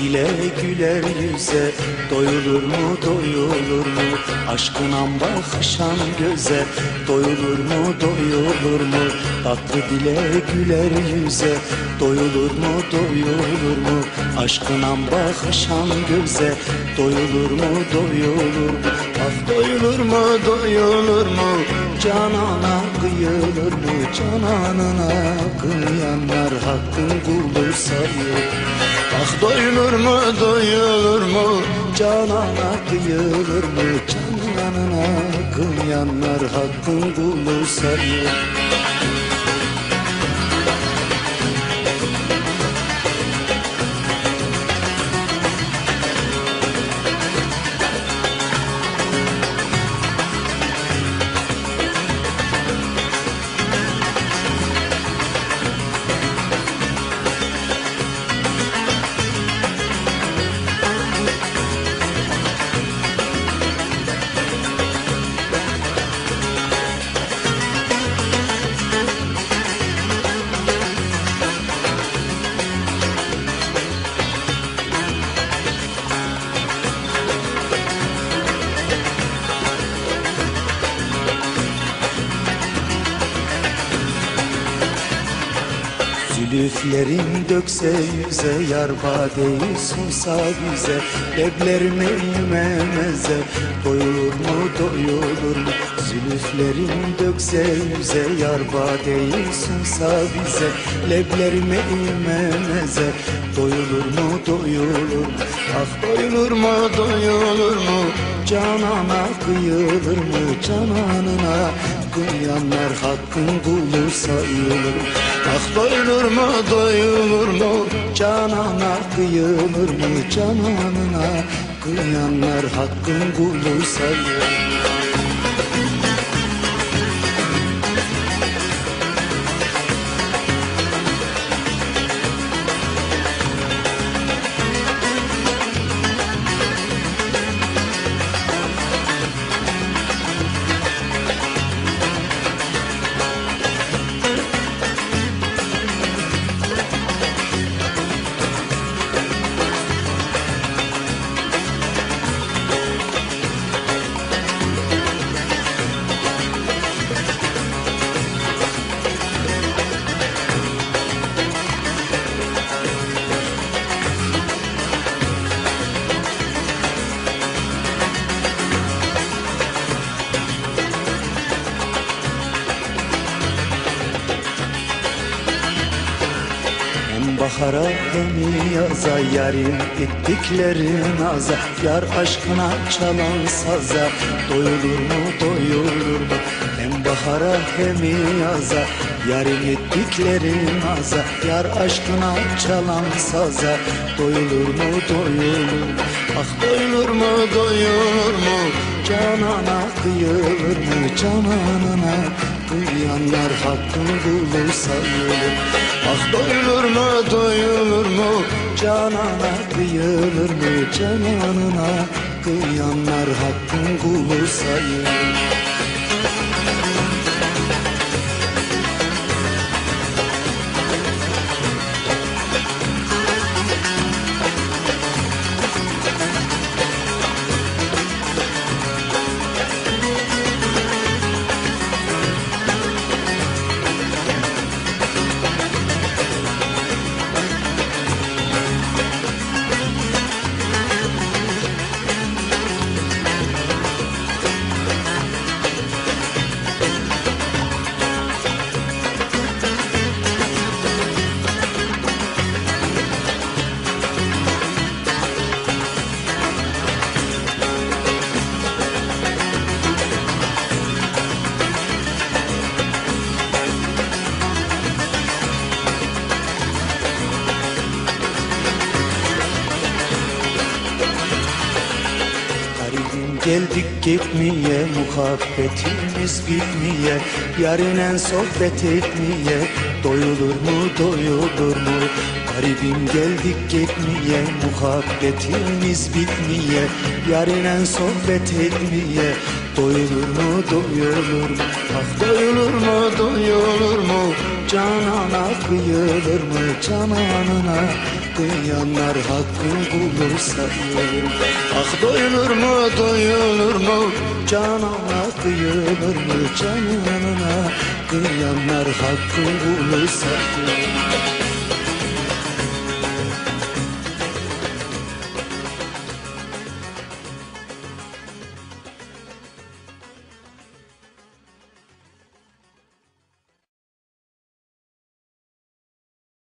dile güler yüze Doyulur mu doyulur mu? Aşkına bakışan göze Doyulur mu doyulur mu? Tatlı dile güler yüze Doyulur mu doyulur mu? Aşkına bakışan göze Doyulur mu doyulur mu? Ah doyulur mu doyulur mu? Canana kıyılır mı Cananına kıyanlar hakkın kulu sayır Ah doyulur mu doyulur mu? Canana kıyılır mı? Cananına kıyanlar hakkın kulu sayır Zülüflerin dökse yüze Yar badeyi sunsa bize Leblerime yümemeze Doyulur mu doyulur mu? Zülüflerin dökse yüze Yar badeyi sunsa bize Leblerime yümemeze Doyulur mu doyulur mu? Ah doyulur mu doyulur mu? Canana kıyılır mı Cananına kıyanlar hakkın kulu sayılır. Ah doyulur mu doyulur mu? Canana kıyılır mı? Cananına kıyanlar hakkın kulu sayılır bahara hem yaza yarim ettiklerin aza. Yar aşkına çalan saza Doyulur mu doyulur mu? Hem bahara hem yaza Yarim ettiklerin aza. Yar aşkına çalan saza Doyulur mu doyulur mu? Ah doyulur mu doyulur mu? Canana kıyılır mı cananına Kıyanlar hakkın kulu sayılır. Ah doyulur mu doyulur mu? Canana kıyılır mı? Cananına Kıyanlar hakkın kulu sayılır geldik gitmeye Muhabbetimiz bitmeye Yarinen sohbet etmeye. Doyulur mu doyulur mu? Garibim geldik gitmeye Muhabbetimiz bitmeye. Yarinen sohbet etmeye. Doyulur mu doyulur mu? Ah doyulur mu doyulur mu? Canana kıyılır mı? Cananına Kıyanlar hakkın kulu sayılır Ah mu Canana kıyılır mı cananına Kıyanlar sayılır mı